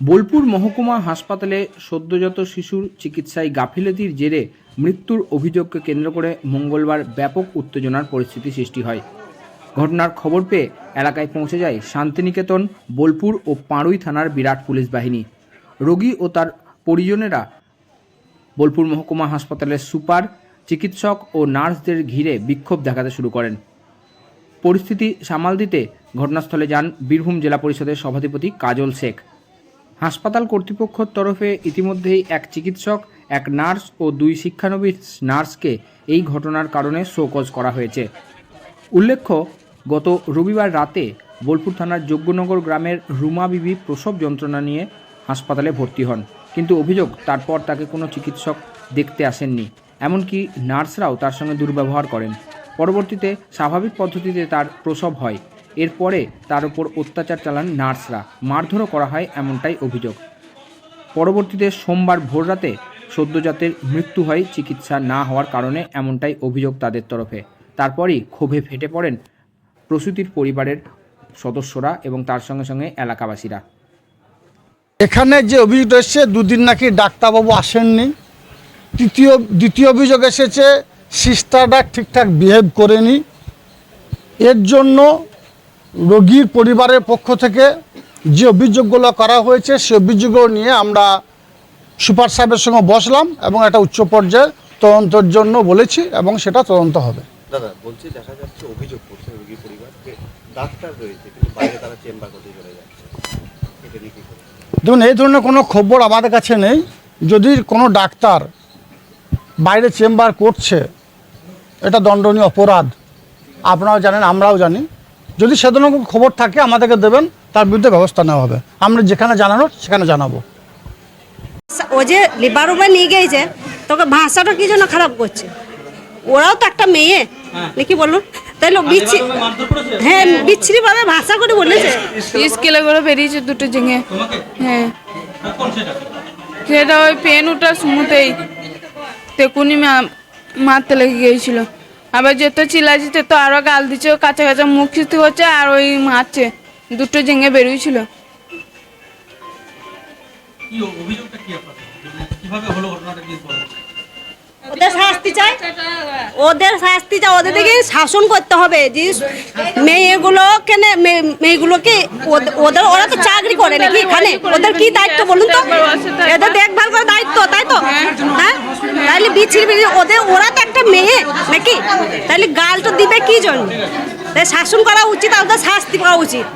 বোলপুর মহকুমা হাসপাতালে সদ্যজাত শিশুর চিকিৎসায় গাফিলতির জেরে মৃত্যুর অভিযোগকে কেন্দ্র করে মঙ্গলবার ব্যাপক উত্তেজনার পরিস্থিতি সৃষ্টি হয়। ঘটনার খবর পেয়ে এলাকায় পৌঁছে যায় শান্তিনিকেতন, বোলপুর ও পাড়ুই থানার বিরাট পুলিশ বাহিনী। রোগী ও তার পরিজনেরা বোলপুর মহকুমা হাসপাতালের সুপার, চিকিৎসক ও নার্সদের ঘিরে বিক্ষোভ দেখাতে শুরু করেন। পরিস্থিতি সামাল দিতে ঘটনাস্থলে যান বীরভূম জেলা পরিষদের সভাধিপতি কাজল শেখ। হাসপাতাল কর্তৃপক্ষের তরফে ইতিমধ্যেই এক চিকিৎসক, এক নার্স ও দুই শিক্ষানবিশ নার্সকে এই ঘটনার কারণে শোকজ করা হয়েছে। উল্লেখ্য, গত রবিবার রাতে বোলপুর থানার যোগ্যনগর গ্রামের রুমা বিবি প্রসব যন্ত্রণা নিয়ে হাসপাতালে ভর্তি হন। কিন্তু অভিযোগ, তারপর তাকে কোনো চিকিৎসক দেখতে আসেননি। এমনকি নার্সরাও তার সঙ্গে দুর্ব্যবহার করেন। পরবর্তীতে স্বাভাবিক পদ্ধতিতে তার প্রসব হয়। এরপরে তার উপর অত্যাচার চালান নার্সরা। মারধরও করা হয় এমনটাই অভিযোগ। পরবর্তীতে সোমবার ভোররাতে সদ্যজাতের মৃত্যু হয়, চিকিৎসা না হওয়ার কারণে এমনটাই অভিযোগ তাদের তরফে। তারপরই ক্ষোভে ফেটে পড়েন প্রসূতির পরিবারের সদস্যরা এবং তার সঙ্গে সঙ্গে এলাকাবাসীরা। এখানে যে অভিযোগ এসছে, দুদিন নাকি ডাক্তারবাবু আসেননি। তৃতীয়, দ্বিতীয় অভিযোগ এসেছে, সিস্টাররা ঠিকঠাক বিহেভ করেনি। এর জন্য রোগীর পরিবারের পক্ষ থেকে যে অভিযোগগুলো করা হয়েছে সে অভিযোগগুলো নিয়ে আমরা সুপার সাহেবের সঙ্গে বসলাম এবং একটা উচ্চ পর্যায়ে তদন্তের জন্য বলেছি এবং সেটা তদন্ত হবে। দাদা বলছি দেখা যাচ্ছে অভিযোগ করছে রোগী পরিবার ডাক্তার রয়েছে কিন্তু বাইরে তারা চেম্বার করতে চলে যাচ্ছে। এটা নিয়ে দেখুন এই ধরনের কোনো খবর আমাদের কাছে নেই। যদি কোনো ডাক্তার বাইরে চেম্বার করছে এটা দণ্ডনীয় অপরাধ। আপনারাও জানেন আমরাও জানি। যদি সে ধরনের কোনো খবর থাকে আমাদেরকে দেবেন তার বিরুদ্ধে ব্যবস্থা নেওয়া হবে। আমরা যেখানে জানানোর সেখানে জানাব। ও যে লিবার রুমে নিয়ে গিয়েছে তোকে ভাষাটা কি জন্য খারাপ করছে? ওরাও তো একটা মেয়ে। নাকি বলুন? তাইলে বিচ্ছি হ্যাঁ বিচ্ছিরি ভাবে ভাষা করে বলেছে। করে বেরিয়েছে দুটো ঝিঙে। হ্যাঁ। সেটা? ওই পেন সময়তেই তেকুনি মা- মারতে লেগে গিয়েছিল। আবার যেত চিলাইছে তে তো আরও গাল দিচ্ছে কাঁচা কাঁচা মুখ খিস্তি হচ্ছে আর ওই মারছে দুটো ঝিঙে বেরিয়েছিল কি অভিযোগটা কি আপনাদের কীভাবে হলো ঘটনাটা কি বলেন ওদের শাস্তি চাই? ওদের শাস্তি চাই ওদের দিকে শাসন করতে হবে। যে মেয়েগুলো কেন মেয়েগুলোকে ওদ- ওদের ওরা তো চাকরি করে নাকি এখানে? ওদের কি দায়িত্ব বলুন তো? এদের দেখভাল করার দায়িত্ব তাই তো? হ্যাঁ? তাহলে ওদের ওরা তো মেয়ে? নাকি? তাহলে গাল তো দিবে কি জন্য? তাই শাসন করা উচিত ওদের শাস্তি পাওয়া উচিত।